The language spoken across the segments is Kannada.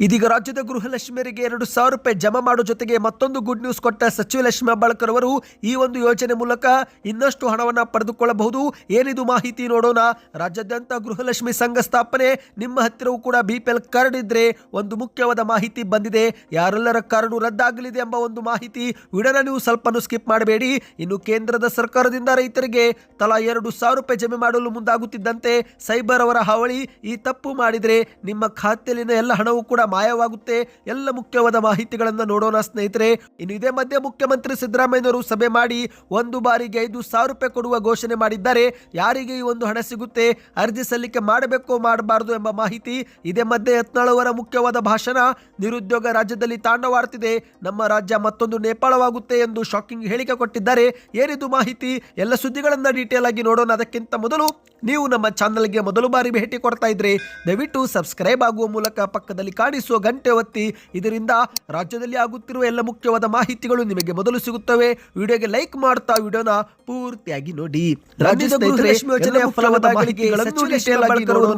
ಇದೀಗ ರಾಜ್ಯದ ಗೃಹಲಕ್ಷ್ಮಿಯರಿಗೆ ಎರಡು ಸಾವಿರ ರೂಪಾಯಿ ಜಮಾ ಮಾಡೋ ಜೊತೆಗೆ ಮತ್ತೊಂದು ಗುಡ್ ನ್ಯೂಸ್ ಕೊಟ್ಟ ಸಚಿವ ಲಕ್ಷ್ಮಿ ಹೆಬ್ಬಾಳ್ಕರ್ ಅವರು ಈ ಒಂದು ಯೋಜನೆ ಮೂಲಕ ಇನ್ನಷ್ಟು ಹಣವನ್ನು ಪಡೆದುಕೊಳ್ಳಬಹುದು. ಏನಿದು ಮಾಹಿತಿ ನೋಡೋಣ. ರಾಜ್ಯಾದ್ಯಂತ ಗೃಹಲಕ್ಷ್ಮಿ ಸಂಘ ಸ್ಥಾಪನೆ, ನಿಮ್ಮ ಹತ್ತಿರವೂ ಕೂಡ ಬಿ ಪಿ ಎಲ್ ಕಾರ್ಡ್ ಇದ್ರೆ ಒಂದು ಮುಖ್ಯವಾದ ಮಾಹಿತಿ ಬಂದಿದೆ. ಯಾರೆಲ್ಲರ ಕಾರ್ಡು ರದ್ದಾಗಲಿದೆ ಎಂಬ ಒಂದು ಮಾಹಿತಿ ವಿಡನ ನೀವು ಸ್ವಲ್ಪನೂ ಸ್ಕಿಪ್ ಮಾಡಬೇಡಿ. ಇನ್ನು ಕೇಂದ್ರದ ಸರ್ಕಾರದಿಂದ ರೈತರಿಗೆ ತಲಾ ಎರಡು ಸಾವಿರ ರೂಪಾಯಿ ಜಮೆ ಮಾಡಲು ಮುಂದಾಗುತ್ತಿದ್ದಂತೆ ಸೈಬರ್ ಅವರ ಹಾವಳಿ. ಈ ತಪ್ಪು ಮಾಡಿದರೆ ನಿಮ್ಮ ಖಾತೆಯಲ್ಲಿನ ಎಲ್ಲ ಹಣವೂ ಕೂಡ ಮಾಯವಾಗುತ್ತೆ. ಎಲ್ಲ ಮುಖ್ಯವಾದ ಮಾಹಿತಿಗಳನ್ನು ನೋಡೋಣ ಸ್ನೇಹಿತರೆ. ಇನ್ನು ಇದೇ ಮಧ್ಯೆ ಮುಖ್ಯಮಂತ್ರಿ ಸಿದ್ದರಾಮಯ್ಯನವರು ಸಭೆ ಮಾಡಿ ಒಂದು ಬಾರಿಗೆ ಐದು ಸಾವಿರ ರೂಪಾಯಿ ಕೊಡುವ ಘೋಷಣೆ ಮಾಡಿದ್ದಾರೆ. ಯಾರಿಗೆ ಈ ಒಂದು ಹಣ ಸಿಗುತ್ತೆ, ಅರ್ಜಿ ಸಲ್ಲಿಕೆ ಮಾಡಬೇಕು ಮಾಡಬಾರದು ಎಂಬ ಮಾಹಿತಿ ಇದೇ ಮಧ್ಯೆ ಯತ್ನಾಳವರ ಮುಖ್ಯವಾದ ಭಾಷಣ ನಿರುದ್ಯೋಗ ರಾಜ್ಯದಲ್ಲಿ ತಾಂಡವಾಡ್ತಿದೆ. ನಮ್ಮ ರಾಜ್ಯ ಮತ್ತೊಂದು ನೇಪಾಳವಾಗುತ್ತೆ ಎಂದು ಶಾಕಿಂಗ್ ಹೇಳಿಕೆ ಕೊಟ್ಟಿದ್ದಾರೆ. ಏನಿದು ಮಾಹಿತಿ? ಎಲ್ಲ ಸುದ್ದಿಗಳನ್ನು ಡೀಟೇಲ್ ಆಗಿ ನೋಡೋಣ. ಅದಕ್ಕಿಂತ ಮೊದಲು ನೀವು ನಮ್ಮ ಚಾನಲ್ಗೆ ಮೊದಲು ಬಾರಿ ಭೇಟಿ ಕೊಡ್ತಾ ಇದ್ರೆ ದಯವಿಟ್ಟು ಸಬ್ಸ್ಕ್ರೈಬ್ ಆಗುವ ಮೂಲಕ ಪಕ್ಕದಲ್ಲಿ ಕಾಣಿಸುವ ಗಂಟೆ ಒತ್ತಿ ಇದರಿಂದ ರಾಜ್ಯದಲ್ಲಿ ಆಗುತ್ತಿರುವ ಎಲ್ಲ ಮುಖ್ಯವಾದ ಮಾಹಿತಿಗಳು ನಿಮಗೆ ಮೊದಲು ಸಿಗುತ್ತವೆ. ವಿಡಿಯೋಗೆ ಲೈಕ್ ಮಾಡ್ತಾ ವಿಡಿಯೋನ ಪೂರ್ತಿಯಾಗಿ ನೋಡಿ.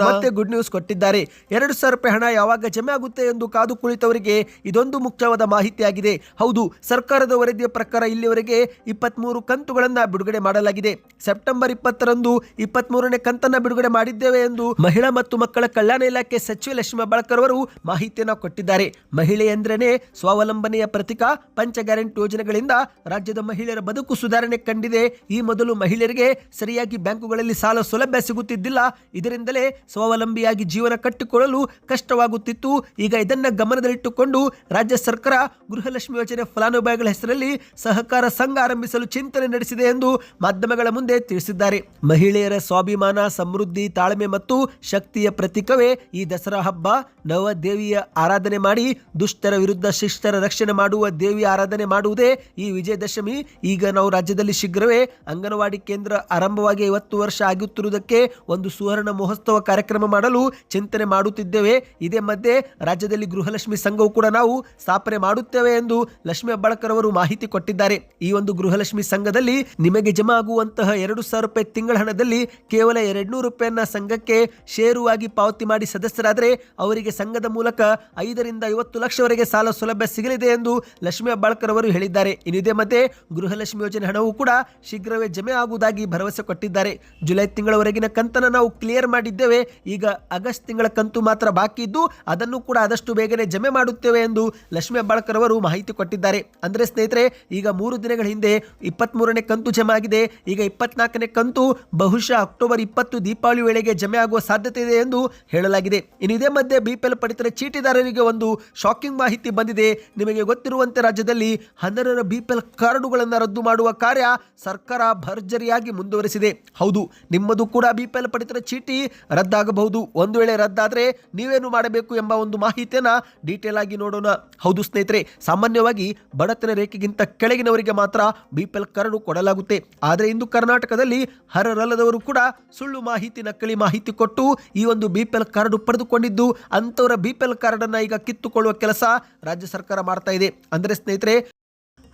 ಮತ್ತೆ ಗುಡ್ ನ್ಯೂಸ್ ಕೊಟ್ಟಿದ್ದಾರೆ. ಎರಡು ಸಾವಿರ ರೂಪಾಯಿ ಹಣ ಯಾವಾಗ ಜಮೆ ಆಗುತ್ತೆ ಎಂದು ಕಾದು ಕುಳಿತವರಿಗೆ ಇದೊಂದು ಮುಖ್ಯವಾದ ಮಾಹಿತಿಯಾಗಿದೆ. ಹೌದು ಸರ್ಕಾರದ ವರದಿಯ ಪ್ರಕಾರ ಇಲ್ಲಿವರೆಗೆ ಇಪ್ಪತ್ಮೂರು ಕಂತುಗಳನ್ನ ಬಿಡುಗಡೆ ಮಾಡಲಾಗಿದೆ. ಸೆಪ್ಟೆಂಬರ್ ಇಪ್ಪತ್ತರಂದು ಇಪ್ಪತ್ಮೂರನೇ ಕಂತನ್ನ ಬಿಡುಗಡೆ ಮಾಡಿದ್ದೇವೆ ಎಂದು ಮಹಿಳಾ ಮತ್ತು ಮಕ್ಕಳ ಕಲ್ಯಾಣ ಇಲಾಖೆ ಸಚಿವೆ ಲಕ್ಷ್ಮಿ ಬಾಳ್ಕರ್ ಅವರು ಮಾಹಿತಿಯನ್ನ ಕೊಟ್ಟಿದ್ದಾರೆ. ಮಹಿಳೆ ಎಂದ್ರೇ ಸ್ವಾವಲಂಬನೆಯ ಪ್ರತೀಕ ಪಂಚ ಗ್ಯಾರಂಟಿ ಯೋಜನೆಗಳಿಂದ ರಾಜ್ಯದ ಮಹಿಳೆಯರ ಬದುಕು ಸುಧಾರಣೆ ಕಂಡಿದೆ. ಈ ಮೊದಲು ಮಹಿಳೆಯರಿಗೆ ಸರಿಯಾಗಿ ಬ್ಯಾಂಕುಗಳಲ್ಲಿ ಸಾಲ ಸೌಲಭ್ಯ ಸಿಗುತ್ತಿದ್ದಿಲ್ಲ. ಇದರಿಂದಲೇ ಸ್ವಾವಲಂಬಿಯಾಗಿ ಜೀವನ ಕಟ್ಟಿಕೊಳ್ಳಲು ಕಷ್ಟವಾಗುತ್ತಿತ್ತು. ಈಗ ಇದನ್ನ ಗಮನದಲ್ಲಿಟ್ಟುಕೊಂಡು ರಾಜ್ಯ ಸರ್ಕಾರ ಗೃಹಲಕ್ಷ್ಮಿ ಯೋಜನೆ ಫಲಾನುಭವಿಗಳ ಹೆಸರಲ್ಲಿ ಸಹಕಾರ ಸಂಘ ಆರಂಭಿಸಲು ಚಿಂತನೆ ನಡೆಸಿದೆ ಎಂದು ಮಾಧ್ಯಮಗಳ ಮುಂದೆ ತಿಳಿಸಿದ್ದಾರೆ. ಮಹಿಳೆಯರ ಸ್ವಾಭಿಮಾನ, ಸಮೃದ್ಧಿ, ತಾಳ್ಮೆ ಮತ್ತು ಶಕ್ತಿಯ ಪ್ರತೀಕವೇ ಈ ದಸರಾ ಹಬ್ಬ. ನವ ದೇವಿಯ ಆರಾಧನೆ ಮಾಡಿ ದುಷ್ಟರ ವಿರುದ್ಧ ಶಿಷ್ಟರ ರಕ್ಷಣೆ ಮಾಡುವ ದೇವಿ ಆರಾಧನೆ ಮಾಡುವುದೇ ಈ ವಿಜಯದಶಮಿ. ಈಗ ನಾವು ರಾಜ್ಯದಲ್ಲಿ ಶೀಘ್ರವೇ ಅಂಗನವಾಡಿ ಕೇಂದ್ರ ಆರಂಭವಾಗಿ ಐವತ್ತು ವರ್ಷ ಆಗುತ್ತಿರುವುದಕ್ಕೆ ಒಂದು ಸುವರ್ಣ ಮಹೋತ್ಸವ ಕಾರ್ಯಕ್ರಮ ಮಾಡಲು ಚಿಂತನೆ ಮಾಡುತ್ತಿದ್ದೇವೆ. ಇದೇ ಮಧ್ಯೆ ರಾಜ್ಯದಲ್ಲಿ ಗೃಹಲಕ್ಷ್ಮಿ ಸಂಘವು ಕೂಡ ನಾವು ಸ್ಥಾಪನೆ ಮಾಡುತ್ತೇವೆ ಎಂದು ಲಕ್ಷ್ಮಿ ಹೆಬ್ಬಾಳ್ಕರ್ ಅವರು ಮಾಹಿತಿ ಕೊಟ್ಟಿದ್ದಾರೆ. ಈ ಒಂದು ಗೃಹಲಕ್ಷ್ಮಿ ಸಂಘದಲ್ಲಿ ನಿಮಗೆ ಜಮಾ ಆಗುವಂತಹ ಎರಡು ಸಾವಿರ ರೂಪಾಯಿ ತಿಂಗಳ ಹಣದಲ್ಲಿ ಕೇವಲ ಎರಡ್ನೂರು ರೂಪಾಯಿಯನ್ನ ಸಂಘಕ್ಕೆ ಷೇರುವಾಗಿ ಪಾವತಿ ಮಾಡಿ ಸದಸ್ಯರಾದರೆ ಅವರಿಗೆ ಸಂಘದ ಮೂಲಕ ಐದರಿಂದ ಐವತ್ತು ಲಕ್ಷವರೆಗೆ ಸಾಲ ಸೌಲಭ್ಯ ಸಿಗಲಿದೆ ಎಂದು ಲಕ್ಷ್ಮಿ ಹೆಬ್ಬಾಳ್ಕರ್ ಅವರು ಹೇಳಿದ್ದಾರೆ. ಇನ್ನಿದೇ ಮತ್ತೆ ಗೃಹಲಕ್ಷ್ಮಿ ಯೋಜನೆ ಹಣವೂ ಕೂಡ ಶೀಘ್ರವೇ ಜಮೆ ಆಗುವುದಾಗಿ ಭರವಸೆ ಕೊಟ್ಟಿದ್ದಾರೆ. ಜುಲೈ ತಿಂಗಳವರೆಗಿನ ಕಂತನ್ನು ನಾವು ಕ್ಲಿಯರ್ ಮಾಡಿದ್ದೇವೆ. ಈಗ ಆಗಸ್ಟ್ ತಿಂಗಳ ಕಂತು ಮಾತ್ರ ಬಾಕಿ ಇದ್ದು, ಅದನ್ನು ಕೂಡ ಆದಷ್ಟು ಬೇಗನೆ ಜಮೆ ಮಾಡುತ್ತೇವೆ ಎಂದು ಲಕ್ಷ್ಮಿ ಹೆಬ್ಬಾಳ್ಕರ್ ಅವರು ಮಾಹಿತಿ ಕೊಟ್ಟಿದ್ದಾರೆ. ಅಂದ್ರೆ ಸ್ನೇಹಿತರೆ, ಈಗ ಮೂರು ದಿನಗಳ ಹಿಂದೆ ಇಪ್ಪತ್ಮೂರನೇ ಕಂತು ಜಮೆ ಆಗಿದೆ. ಈಗ ಇಪ್ಪತ್ನಾಲ್ಕನೇ ಕಂತು ಬಹುಶಃ ಅಕ್ಟೋಬರ್ ಇಪ್ಪತ್ತು ದೀಪಾವಳಿ ವೇಳೆಗೆ ಜಮೆ ಆಗುವ ಸಾಧ್ಯತೆ ಇದೆ ಎಂದು ಹೇಳಲಾಗಿದೆ. ಇನ್ನು ಇದೇ ಮಧ್ಯೆ ಬಿಪಿಎಲ್ ಪಡಿತರ ಚೀಟಿದಾರರಿಗೆ ಒಂದು ಶಾಕಿಂಗ್ ಮಾಹಿತಿ ಬಂದಿದೆ. ನಿಮಗೆ ಗೊತ್ತಿರುವಂತೆ ರಾಜ್ಯದಲ್ಲಿ ಹನ್ನೆರಡರ ಬಿಪಿಎಲ್ ಕಾರ್ಡುಗಳನ್ನು ರದ್ದು ಮಾಡುವ ಕಾರ್ಯ ಸರ್ಕಾರ ಭರ್ಜರಿಯಾಗಿ ಮುಂದುವರೆಸಿದೆ. ಹೌದು, ನಿಮ್ಮದು ಕೂಡ ಬಿಪಿಎಲ್ ಪಡಿತರ ಚೀಟಿ ರದ್ದಾಗಬಹುದು. ಒಂದು ವೇಳೆ ರದ್ದಾದರೆ ನೀವೇನು ಮಾಡಬೇಕು ಎಂಬ ಒಂದು ಮಾಹಿತಿಯನ್ನು ಡೀಟೇಲ್ ಆಗಿ ನೋಡೋಣ. ಹೌದು ಸ್ನೇಹಿತರೆ, ಸಾಮಾನ್ಯವಾಗಿ ಬಡತನ ರೇಖೆಗಿಂತ ಕೆಳಗಿನವರಿಗೆ ಮಾತ್ರ ಬಿಪಿಎಲ್ ಕಾರ್ಡು ಕೊಡಲಾಗುತ್ತೆ. ಆದರೆ ಇಂದು ಕರ್ನಾಟಕದಲ್ಲಿ ಹರರಲ್ಲದವರು ಕೂಡ ಸುಳ್ಳು ಮಾಹಿತಿ, ನಕಲಿ ಮಾಹಿತಿ ಕೊಟ್ಟು ಈ ಒಂದು ಬಿಪಿಎಲ್ ಕಾರ್ಡು ಪಡೆದುಕೊಂಡಿದ್ದು ಅಂತವರ ಬಿಪಿಎಲ್ ಕಾರ್ಡ್ ಅನ್ನ ಈಗ ಕಿತ್ತುಕೊಳ್ಳುವ ಕೆಲಸ ರಾಜ್ಯ ಸರ್ಕಾರ ಮಾಡ್ತಾ ಇದೆ. ಅಂದರೆ ಸ್ನೇಹಿತರೆ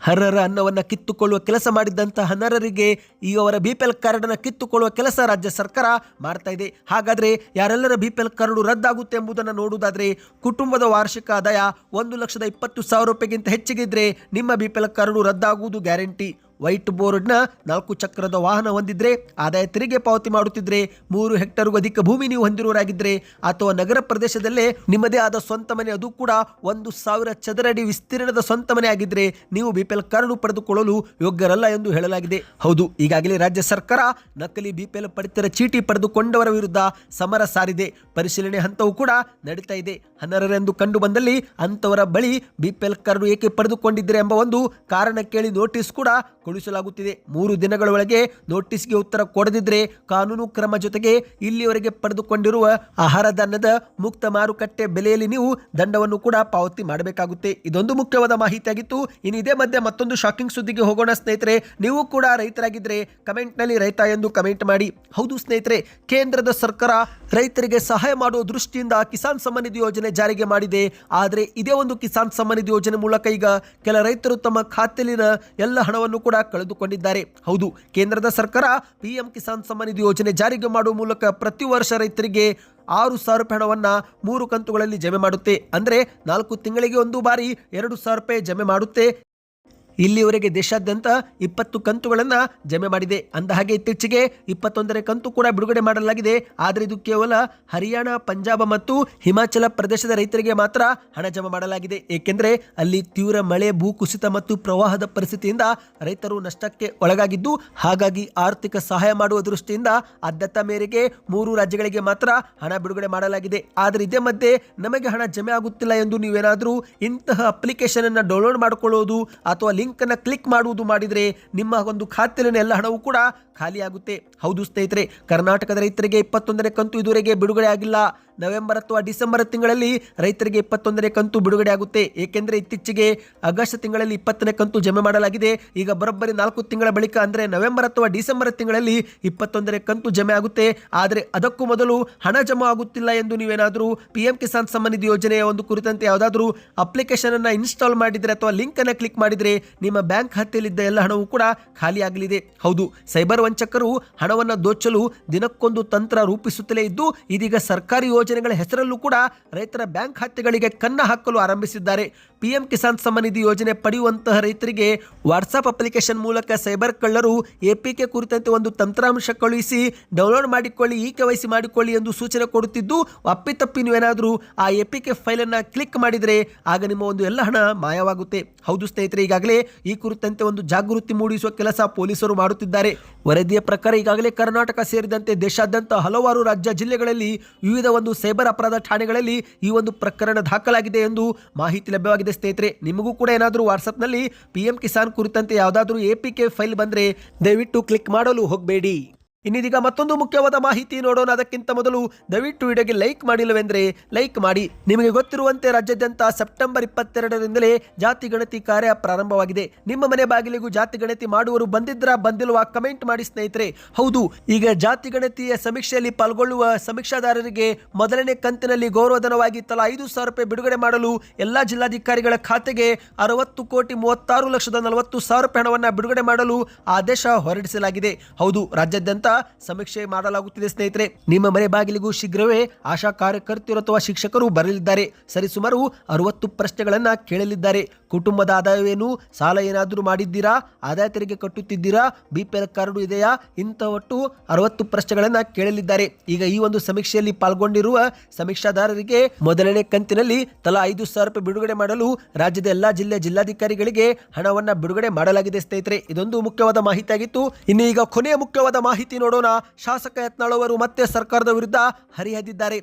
ಹರರ ಅನ್ನವನ್ನ ಕಿತ್ತುಕೊಳ್ಳುವ ಕೆಲಸ ಮಾಡಿದ್ದಂತಹ ಹನರರಿಗೆ ಈಗ ಅವರ ಬಿ ಪಿ ಎಲ್ ಕಾರ್ಡನ್ನು ಕಿತ್ತುಕೊಳ್ಳುವ ಕೆಲಸ ರಾಜ್ಯ ಸರ್ಕಾರ ಮಾಡ್ತಾ ಇದೆ. ಹಾಗಾದ್ರೆ ಯಾರೆಲ್ಲರ ಬಿ ಪಿ ಎಲ್ ಕಾರ್ಡು ರದ್ದಾಗುತ್ತೆ ಎಂಬುದನ್ನು ನೋಡುವುದಾದರೆ ಕುಟುಂಬದ ವಾರ್ಷಿಕ ಆದಾಯ ಒಂದು ಲಕ್ಷದ ಇಪ್ಪತ್ತು ಸಾವಿರ ರೂಪಾಯಿಗಿಂತ ಹೆಚ್ಚಿಗಿದ್ರೆ ನಿಮ್ಮ ಬಿ ಪಿ ಎಲ್ ಕಾರ್ಡು ರದ್ದಾಗುವುದು ಗ್ಯಾರಂಟಿ. ವೈಟ್ ಬೋರ್ಡ್ನ ನಾಲ್ಕು ಚಕ್ರದ ವಾಹನ ಹೊಂದಿದ್ರೆ, ಆದಾಯ ತೆರಿಗೆ ಪಾವತಿ ಮಾಡುತ್ತಿದ್ರೆ ಮೂರು ಹೆಕ್ಟರ್ಗೂ ಅಧಿಕ ಭೂಮಿ ನೀವು ಹೊಂದಿರುವರಾಗಿದ್ರೆ, ಅಥವಾ ನಗರ ಪ್ರದೇಶದಲ್ಲೇ ನಿಮ್ಮದೇ ಆದ ಸ್ವಂತ ಮನೆ ಅದು ಕೂಡ ಒಂದು ಸಾವಿರ ಚದರಡಿ ವಿಸ್ತೀರ್ಣದ ಸ್ವಂತ ಮನೆ ಆಗಿದ್ರೆ ನೀವು ಬಿಪಿಎಲ್ ಕಾರ್ಡ್ ಪಡೆದುಕೊಳ್ಳಲು ಯೋಗ್ಯರಲ್ಲ ಎಂದು ಹೇಳಲಾಗಿದೆ. ಹೌದು, ಈಗಾಗಲೇ ರಾಜ್ಯ ಸರ್ಕಾರ ನಕಲಿ ಬಿಪಿಎಲ್ ಪಡಿತರ ಚೀಟಿ ಪಡೆದುಕೊಂಡವರ ವಿರುದ್ಧ ಸಮರ ಸಾರಿದೆ. ಪರಿಶೀಲನೆ ಹಂತವೂ ಕೂಡ ನಡೀತಾ ಇದೆ. ಅನರ್ಹರೆಂದು ಕಂಡು ಬಂದಲ್ಲಿ ಅಂತವರ ಬಳಿ ಬಿಪಿಎಲ್ ಕಾರ್ಡ್ ಏಕೆ ಪಡೆದುಕೊಂಡಿದ್ದರೆ ಎಂಬ ಒಂದು ಕಾರಣ ಕೇಳಿ ನೋಟಿಸ್ ಕೂಡ ಕೊಡಿಸಲಾಗುತ್ತಿದೆ ಮೂರು ದಿನಗಳ ಒಳಗೆ ನೋಟಿಸ್ಗೆ ಉತ್ತರ ಕೊಡದಿದ್ರೆ ಕಾನೂನು ಕ್ರಮ ಜೊತೆಗೆ ಇಲ್ಲಿಯವರೆಗೆ ಪಡೆದುಕೊಂಡಿರುವ ಆಹಾರ ಧಾನ್ಯದ ಮುಕ್ತ ಮಾರುಕಟ್ಟೆ ಬೆಲೆಯಲ್ಲಿ ನೀವು ದಂಡವನ್ನು ಕೂಡ ಪಾವತಿ ಮಾಡಬೇಕಾಗುತ್ತೆ. ಇದೊಂದು ಮುಖ್ಯವಾದ ಮಾಹಿತಿಯಾಗಿತ್ತು. ಇನ್ನು ಇದೇ ಮಧ್ಯೆ ಮತ್ತೊಂದು ಶಾಕಿಂಗ್ ಸುದ್ದಿಗೆ ಹೋಗೋಣ ಸ್ನೇಹಿತರೆ. ನೀವು ಕೂಡ ರೈತರಾಗಿದ್ರೆ ಕಮೆಂಟ್ನಲ್ಲಿ ರೈತ ಎಂದು ಕಮೆಂಟ್ ಮಾಡಿ. ಹೌದು ಸ್ನೇಹಿತರೆ, ಕೇಂದ್ರದ ಸರ್ಕಾರ ರೈತರಿಗೆ ಸಹಾಯ ಮಾಡುವ ದೃಷ್ಟಿಯಿಂದ ಕಿಸಾನ್ ಸಮ್ಮಾನ್ ನಿಧಿ ಯೋಜನೆ ಜಾರಿಗೆ ಮಾಡಿದೆ. ಆದರೆ ಇದೇ ಒಂದು ಕಿಸಾನ್ ಸಮ್ಮಾನ್ ನಿಧಿ ಯೋಜನೆ ಮೂಲಕ ಈಗ ಕೆಲ ರೈತರು ತಮ್ಮ ಖಾತೆಯಲ್ಲಿನ ಎಲ್ಲ ಹಣವನ್ನು ಕೂಡ ಕಳೆದುಕೊಂಡಿದ್ದಾರೆ. ಹೌದು, ಕೇಂದ್ರದ ಸರ್ಕಾರ ಪಿಎಂ ಕಿಸಾನ್ ಸಮ್ಮಾನ್ ನಿಧಿ ಯೋಜನೆ ಜಾರಿಗೆ ಮಾಡುವ ಮೂಲಕ ಪ್ರತಿ ವರ್ಷ ರೈತರಿಗೆ ಆರು ಸಾವಿರ ರೂಪಾಯಿ ಹಣವನ್ನು ಮೂರು ಕಂತುಗಳಲ್ಲಿ ಜಮೆ ಮಾಡುತ್ತೆ. ಅಂದರೆ ನಾಲ್ಕು ತಿಂಗಳಿಗೆ ಒಂದು ಬಾರಿ ಎರಡು ಸಾವಿರ ರೂಪಾಯಿ ಜಮೆ ಮಾಡುತ್ತೆ. ಇಲ್ಲಿವರೆಗೆ ದೇಶಾದ್ಯಂತ ಇಪ್ಪತ್ತು ಕಂತುಗಳನ್ನು ಜಮೆ ಮಾಡಿದೆ. ಅಂದಹಾಗೆ ಇತ್ತೀಚೆಗೆ ಇಪ್ಪತ್ತೊಂದನೇ ಕಂತು ಕೂಡ ಬಿಡುಗಡೆ ಮಾಡಲಾಗಿದೆ. ಆದರೆ ಇದು ಕೇವಲ ಹರಿಯಾಣ, ಪಂಜಾಬ್ ಮತ್ತು ಹಿಮಾಚಲ ಪ್ರದೇಶದ ರೈತರಿಗೆ ಮಾತ್ರ ಹಣ ಜಮೆ ಮಾಡಲಾಗಿದೆ. ಏಕೆಂದರೆ ಅಲ್ಲಿ ತೀವ್ರ ಮಳೆ, ಭೂಕುಸಿತ ಮತ್ತು ಪ್ರವಾಹದ ಪರಿಸ್ಥಿತಿಯಿಂದ ರೈತರು ನಷ್ಟಕ್ಕೆ ಒಳಗಾಗಿದ್ದು, ಹಾಗಾಗಿ ಆರ್ಥಿಕ ಸಹಾಯ ಮಾಡುವ ದೃಷ್ಟಿಯಿಂದ ಆದ್ಯತಾ ಮೇರೆಗೆ ಮೂರು ರಾಜ್ಯಗಳಿಗೆ ಮಾತ್ರ ಹಣ ಬಿಡುಗಡೆ ಮಾಡಲಾಗಿದೆ. ಆದರೆ ಇದೇ ಮಧ್ಯೆ ನಮಗೆ ಹಣ ಜಮೆ ಆಗುತ್ತಿಲ್ಲ ಎಂದು ನೀವೇನಾದರೂ ಇಂತಹ ಅಪ್ಲಿಕೇಶನ್ ಅನ್ನು ಡೌನ್ಲೋಡ್ ಮಾಡಿಕೊಳ್ಳುವುದು ಅಥವಾ ಲಿಂಕ್ ಅನ್ನು ಕ್ಲಿಕ್ ಮಾಡುವುದು ಮಾಡಿದರೆ ನಿಮ್ಮ ಒಂದು ಖಾತೆಯಲ್ಲಿನ ಎಲ್ಲ ಹಣವೂ ಕೂಡ ಖಾಲಿಯಾಗುತ್ತೆ. ಹೌದು ಸ್ನೇಹಿತರೆ, ಕರ್ನಾಟಕದ ರೈತರಿಗೆ ಇಪ್ಪತ್ತೊಂದನೇ ಕಂತು ಇದುವರೆಗೆ ಬಿಡುಗಡೆ ಆಗಿಲ್ಲ. ನವೆಂಬರ್ ಅಥವಾ ಡಿಸೆಂಬರ್ ತಿಂಗಳಲ್ಲಿ ರೈತರಿಗೆ ಇಪ್ಪತ್ತೊಂದನೇ ಕಂತು ಬಿಡುಗಡೆ ಆಗುತ್ತೆ. ಏಕೆಂದರೆ ಇತ್ತೀಚೆಗೆ ಆಗಸ್ಟ್ ತಿಂಗಳಲ್ಲಿ ಇಪ್ಪತ್ತನೇ ಕಂತು ಜಮೆ ಮಾಡಲಾಗಿದೆ. ಈಗ ಬರೋಬ್ಬರಿ ನಾಲ್ಕು ತಿಂಗಳ ಬಳಿಕ ಅಂದರೆ ನವೆಂಬರ್ ಅಥವಾ ಡಿಸೆಂಬರ್ ತಿಂಗಳಲ್ಲಿ ಇಪ್ಪತ್ತೊಂದನೇ ಕಂತು ಜಮೆ ಆಗುತ್ತೆ. ಆದರೆ ಅದಕ್ಕೂ ಮೊದಲು ಹಣ ಜಮಾ ಆಗುತ್ತಿಲ್ಲ ಎಂದು ನೀವೇನಾದರೂ ಪಿ ಎಂ ಕಿಸಾನ್ ಸಮ್ಮಾನ್ ನಿಧಿ ಯೋಜನೆಯ ಒಂದು ಕುರಿತಂತೆ ಯಾವುದಾದ್ರೂ ಅಪ್ಲಿಕೇಶನ್ ಅನ್ನು ಇನ್ಸ್ಟಾಲ್ ಮಾಡಿದರೆ ಅಥವಾ ಲಿಂಕ್ ಅನ್ನು ಕ್ಲಿಕ್ ಮಾಡಿದರೆ ನಿಮ್ಮ ಬ್ಯಾಂಕ್ ಖಾತೆಯಲ್ಲಿದ್ದ ಎಲ್ಲ ಹಣವೂ ಕೂಡ ಖಾಲಿಯಾಗಲಿದೆ ಹೌದು, ಸೈಬರ್ ವಂಚಕರು ಹಣವನ್ನು ದೋಚಲು ದಿನಕ್ಕೊಂದು ತಂತ್ರ ರೂಪಿಸುತ್ತಲೇ ಇದ್ದು ಇದೀಗ ಸರ್ಕಾರಿ ಯೋಜನೆಗಳ ಹೆಸರಲ್ಲೂ ಕೂಡ ರೈತರ ಬ್ಯಾಂಕ್ ಖಾತೆಗಳಿಗೆ ಕನ್ನ ಹಾಕಲು ಆರಂಭಿಸಿದ್ದಾರೆ. ಪಿಎಂ ಕಿಸಾನ್ ಸಮ್ಮಾನ್ ನಿಧಿ ಯೋಜನೆ ಪಡೆಯುವಂತಹ ರೈತರಿಗೆ ವಾಟ್ಸಾಪ್ ಅಪ್ಲಿಕೇಶನ್ ಮೂಲಕ ಸೈಬರ್ ಕಳ್ಳರು ಎಪಿಕೆ ಕುರಿತಂತೆ ಒಂದು ತಂತ್ರಾಂಶ ಕಳುಹಿಸಿ ಡೌನ್ಲೋಡ್ ಮಾಡಿಕೊಳ್ಳಿ, ಈ ಕೆ ಮಾಡಿಕೊಳ್ಳಿ ಎಂದು ಸೂಚನೆ ಕೊಡುತ್ತಿದ್ದು ಅಪ್ಪಿತಪ್ಪಿ ನೀವೇನಾದರೂ ಆ ಎಪಿಕೆ ಫೈಲನ್ನು ಕ್ಲಿಕ್ ಮಾಡಿದರೆ ಆಗ ನಿಮ್ಮ ಒಂದು ಎಲ್ಲ ಹಣ ಮಾಯವಾಗುತ್ತೆ. ಹೌದು ಸ್ನೇಹಿತರೆ, ಈಗಾಗಲೇ ಈ ಕುರಿತಂತೆ ಒಂದು ಜಾಗೃತಿ ಮೂಡಿಸುವ ಕೆಲಸ ಪೊಲೀಸರು ಮಾಡುತ್ತಿದ್ದಾರೆ. ವರದಿಯ ಪ್ರಕಾರ ಈಗಾಗಲೇ ಕರ್ನಾಟಕ ಸೇರಿದಂತೆ ದೇಶಾದ್ಯಂತ ಹಲವಾರು ರಾಜ್ಯ ಜಿಲ್ಲೆಗಳಲ್ಲಿ ವಿವಿಧ ಒಂದು ಸೈಬರ್ ಅಪರಾಧ ಠಾಣೆಗಳಲ್ಲಿ ಈ ಒಂದು ಪ್ರಕರಣ ದಾಖಲಾಗಿದೆ ಎಂದು ಮಾಹಿತಿ ಲಭ್ಯವಾಗಿದೆ. ಸ್ನೇಹಿತರೆ, ನಿಮಗೂ ಕೂಡ ಏನಾದರೂ ವಾಟ್ಸಪ್ನಲ್ಲಿ ಪಿ ಎಂ ಕಿಸಾನ್ ಕುರಿತಂತೆ ಯಾವುದಾದ್ರೂ ಎ ಫೈಲ್ ಬಂದರೆ ದಯವಿಟ್ಟು ಕ್ಲಿಕ್ ಮಾಡಲು ಹೋಗಬೇಡಿ. ಇನ್ನಿದೀಗ ಮತ್ತೊಂದು ಮುಖ್ಯವಾದ ಮಾಹಿತಿ ನೋಡೋಣ. ಅದಕ್ಕಿಂತ ಮೊದಲು ದಯವಿಟ್ಟು ವಿಡಿಯೋಗೆ ಲೈಕ್ ಮಾಡಿಲ್ಲವೆಂದರೆ ಲೈಕ್ ಮಾಡಿ. ನಿಮಗೆ ಗೊತ್ತಿರುವಂತೆ ರಾಜ್ಯಾದ್ಯಂತ ಸೆಪ್ಟೆಂಬರ್ ಇಪ್ಪತ್ತೆರಡರಿಂದಲೇ ಜಾತಿ ಗಣತಿ ಕಾರ್ಯ ಪ್ರಾರಂಭವಾಗಿದೆ. ನಿಮ್ಮ ಮನೆ ಬಾಗಿಲಿಗೂ ಜಾತಿ ಗಣತಿ ಮಾಡುವರು ಬಂದಿದ್ರ ಬಂದಿಲ್ವಾ ಕಮೆಂಟ್ ಮಾಡಿ ಸ್ನೇಹಿತರೆ. ಹೌದು, ಈಗ ಜಾತಿ ಗಣತಿಯ ಸಮೀಕ್ಷೆಯಲ್ಲಿ ಪಾಲ್ಗೊಳ್ಳುವ ಸಮೀಕ್ಷಾದಾರರಿಗೆ ಮೊದಲನೇ ಕಂತಿನಲ್ಲಿ ಗೌರವಧನವಾಗಿ ತಲಾ ಐದು ಸಾವಿರ ರೂಪಾಯಿ ಬಿಡುಗಡೆ ಮಾಡಲು ಎಲ್ಲಾ ಜಿಲ್ಲಾಧಿಕಾರಿಗಳ ಖಾತೆಗೆ ಅರವತ್ತು ಕೋಟಿ ಮೂವತ್ತಾರು ಲಕ್ಷದ ನಲವತ್ತು ಸಾವಿರ ರೂಪಾಯಿ ಹಣವನ್ನು ಬಿಡುಗಡೆ ಮಾಡಲು ಆದೇಶ ಹೊರಡಿಸಲಾಗಿದೆ. ಹೌದು, ರಾಜ್ಯಾದ್ಯಂತ ಸಮೀಕ್ಷೆ ಮಾಡಲಾಗುತ್ತಿದೆ, ಸ್ನೇಹಿತರೆ. ನಿಮ್ಮ ಮನೆ ಬಾಗಿಲಿಗೂ ಶೀಘ್ರವೇ ಆಶಾ ಕಾರ್ಯಕರ್ತರು ಅಥವಾ ಶಿಕ್ಷಕರು ಬರಲಿದ್ದಾರೆ. ಸರಿಸುಮಾರು ಅರವತ್ತು ಪ್ರಶ್ನೆಗಳನ್ನ ಕೇಳಲಿದ್ದಾರೆ. ಕುಟುಂಬದ ಆದಾಯವೇನು ಸಾಲ ಏನಾದರೂ ಮಾಡಿದ್ದೀರಾ? ಆದಾಯ ತೆರಿಗೆ ಕಟ್ಟುತ್ತಿದ್ದೀರಾ? ಬಿ ಪಿ ಎಲ್ ಕಾರ್ಡು ಇದೆಯಾ? ಇಂಥ ಒಟ್ಟು ಅರವತ್ತು ಪ್ರಶ್ನೆಗಳನ್ನು ಕೇಳಲಿದ್ದಾರೆ. ಈಗ ಈ ಒಂದು ಸಮೀಕ್ಷೆಯಲ್ಲಿ ಪಾಲ್ಗೊಂಡಿರುವ ಸಮೀಕ್ಷಾದಾರರಿಗೆ ಮೊದಲನೇ ಕಂತಿನಲ್ಲಿ ತಲಾ ಐದು ಸಾವಿರ ರೂಪಾಯಿ ಬಿಡುಗಡೆ ಮಾಡಲು ರಾಜ್ಯದ ಎಲ್ಲಾ ಜಿಲ್ಲೆ ಜಿಲ್ಲಾಧಿಕಾರಿಗಳಿಗೆ ಹಣವನ್ನು ಬಿಡುಗಡೆ ಮಾಡಲಾಗಿದೆ ಸ್ನೇಹಿತರೆ. ಇದೊಂದು ಮುಖ್ಯವಾದ ಮಾಹಿತಿ ಆಗಿತ್ತು ಇನ್ನು ಈಗ ಕೊನೆಯ ಮುಖ್ಯವಾದ ಮಾಹಿತಿ ನೋಡೋಣ. ಶಾಸಕ ಯತ್ನಾಳ್ ಅವರು ಮತ್ತೆ ಸರ್ಕಾರದ ವಿರುದ್ಧ ಹರಿಹದ್ದಿದ್ದಾರೆ.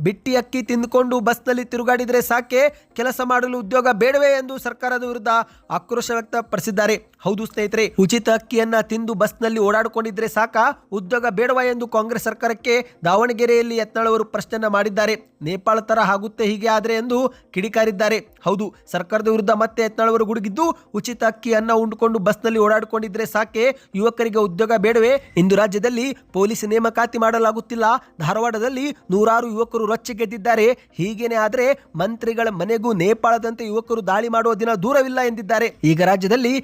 ಬಿಟ್ಟಿ ಅಕ್ಕಿ ತಿಂದುಕೊಂಡು ಬಸ್ನಲ್ಲಿ ತಿರುಗಾಡಿದರೆ ಸಾಕೆ? ಕೆಲಸ ಮಾಡಲು ಉದ್ಯೋಗ ಬೇಡವೇ ಎಂದು ಸರ್ಕಾರದ ವಿರುದ್ಧ ಆಕ್ರೋಶ ವ್ಯಕ್ತಪಡಿಸಿದ್ದಾರೆ. ಹೌದು ಸ್ನೇಹಿತರೆ, ಉಚಿತ ಅಕ್ಕಿಯನ್ನ ತಿಂದು ಬಸ್ನಲ್ಲಿ ಓಡಾಡಿಕೊಂಡಿದ್ರೆ ಸಾಕ? ಉದ್ಯೋಗ ಬೇಡವ ಎಂದು ಕಾಂಗ್ರೆಸ್ ಸರ್ಕಾರಕ್ಕೆ ದಾವಣಗೆರೆಯಲ್ಲಿ ಯತ್ನಾಳವರು ಪ್ರಶ್ನೆ ಪ್ರಶ್ನೆಯನ್ನ ಮಾಡಿದ್ದಾರೆ. ನೇಪಾಳ ತರ ಆಗುತ್ತೆ ಹೀಗೆ ಆದ್ರೆ ಎಂದು ಕಿಡಿಕಾರಿದ್ದಾರೆ. ಹೌದು, ಸರ್ಕಾರದ ವಿರುದ್ಧ ಮತ್ತೆ ಯತ್ನಾಳವರು ಗುಡುಗಿದ್ದು, ಉಚಿತ ಅಕ್ಕಿ ಅನ್ನ ಉಂಡುಕೊಂಡು ಬಸ್ನಲ್ಲಿ ಓಡಾಡಿಕೊಂಡಿದ್ರೆ ಸಾಕೆ? ಯುವಕರಿಗೆ ಉದ್ಯೋಗ ಬೇಡವೇ? ಇಂದು ರಾಜ್ಯದಲ್ಲಿ ಪೊಲೀಸ್ ನೇಮಕಾತಿ ಮಾಡಲಾಗುತ್ತಿಲ್ಲ. ಧಾರವಾಡದಲ್ಲಿ ನೂರಾರು ಯುವಕರು ರೊಚ್ಚಿಗೆದ್ದಿದ್ದಾರೆ ಹೀಗೇನೆ ಆದ್ರೆ ಮಂತ್ರಿಗಳ ಮನೆಗೂ ನೇಪಾಳದಂತೆ ಯುವಕರು ದಾಳಿ ಮಾಡುವ ದಿನ ದೂರವಿಲ್ಲ ಎಂದಿದ್ದಾರೆ. ಈಗ ರಾಜ್ಯದಲ್ಲಿ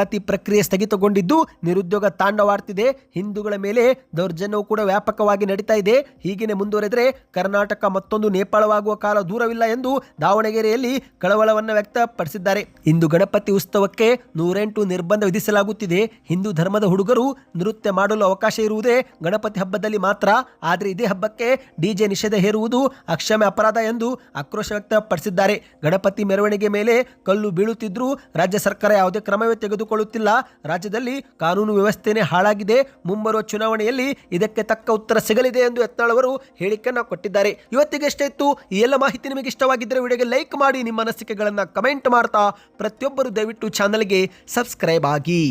ನೇಮಕಾತಿ ಪ್ರಕ್ರಿಯೆ ಸ್ಥಗಿತಗೊಂಡಿದ್ದು ನಿರುದ್ಯೋಗ ತಾಂಡವಾಡ್ತಿದೆ. ಹಿಂದೂಗಳ ಮೇಲೆ ದೌರ್ಜನ್ಯವು ಕೂಡ ವ್ಯಾಪಕವಾಗಿ ನಡೀತಾ ಇದೆ. ಹೀಗೇನೆ ಮುಂದುವರೆದರೆ ಕರ್ನಾಟಕ ಮತ್ತೊಂದು ನೇಪಾಳವಾಗುವ ಕಾಲ ದೂರವಿಲ್ಲ ಎಂದು ದಾವಣಗೆರೆಯಲ್ಲಿ ಕಳವಳವನ್ನು ವ್ಯಕ್ತಪಡಿಸಿದ್ದಾರೆ. ಇಂದು ಗಣಪತಿ ಉತ್ಸವಕ್ಕೆ ನೂರೆಂಟು ನಿರ್ಬಂಧ ವಿಧಿಸಲಾಗುತ್ತಿದೆ. ಹಿಂದೂ ಧರ್ಮದ ಹುಡುಗರು ನೃತ್ಯ ಮಾಡಲು ಅವಕಾಶ ಇರುವುದೇ ಗಣಪತಿ ಹಬ್ಬದಲ್ಲಿ ಮಾತ್ರ. ಆದರೆ ಇದೇ ಹಬ್ಬಕ್ಕೆ ಡಿಜೆ ನಿಷೇಧ ಹೇರುವುದು ಅಕ್ಷಮ್ಯ ಅಪರಾಧ ಎಂದು ಆಕ್ರೋಶ ವ್ಯಕ್ತಪಡಿಸಿದ್ದಾರೆ. ಗಣಪತಿ ಮೆರವಣಿಗೆ ಮೇಲೆ ಕಲ್ಲು ಬೀಳುತ್ತಿದ್ರೂ ರಾಜ್ಯ ಸರ್ಕಾರ ಯಾವುದೇ ಕ್ರಮವೇ ತೆಗೆದುಕೊಳ್ಳುತ್ತಿಲ್ಲ. ರಾಜ್ಯದಲ್ಲಿ ಕಾನೂನು ವ್ಯವಸ್ಥೆನೇ ಹಾಳಾಗಿದೆ. ಮುಂಬರುವ ಚುನಾವಣೆಯಲ್ಲಿ ಇದಕ್ಕೆ ತಕ್ಕ ಉತ್ತರ ಸಿಗಲಿದೆ ಎಂದು ಯತ್ನಾಳ್ ಅವರು ಹೇಳಿಕೆಯನ್ನು ಕೊಟ್ಟಿದ್ದಾರೆ. ಇವತ್ತಿಗೆ ಎಷ್ಟೇ ಇತ್ತು, ಈ ಎಲ್ಲ ಮಾಹಿತಿ ನಿಮಗೆ ಇಷ್ಟವಾಗಿದ್ದರೆ ವಿಡಿಯೋಗೆ ಲೈಕ್ ಮಾಡಿ, ನಿಮ್ಮ ಅನಿಸಿಕೆಗಳನ್ನು ಕಮೆಂಟ್ ಮಾಡ್ತಾ ಪ್ರತಿಯೊಬ್ಬರು ದಯವಿಟ್ಟು ಚಾನಲ್ಗೆ ಸಬ್ಸ್ಕ್ರೈಬ್ ಆಗಿ.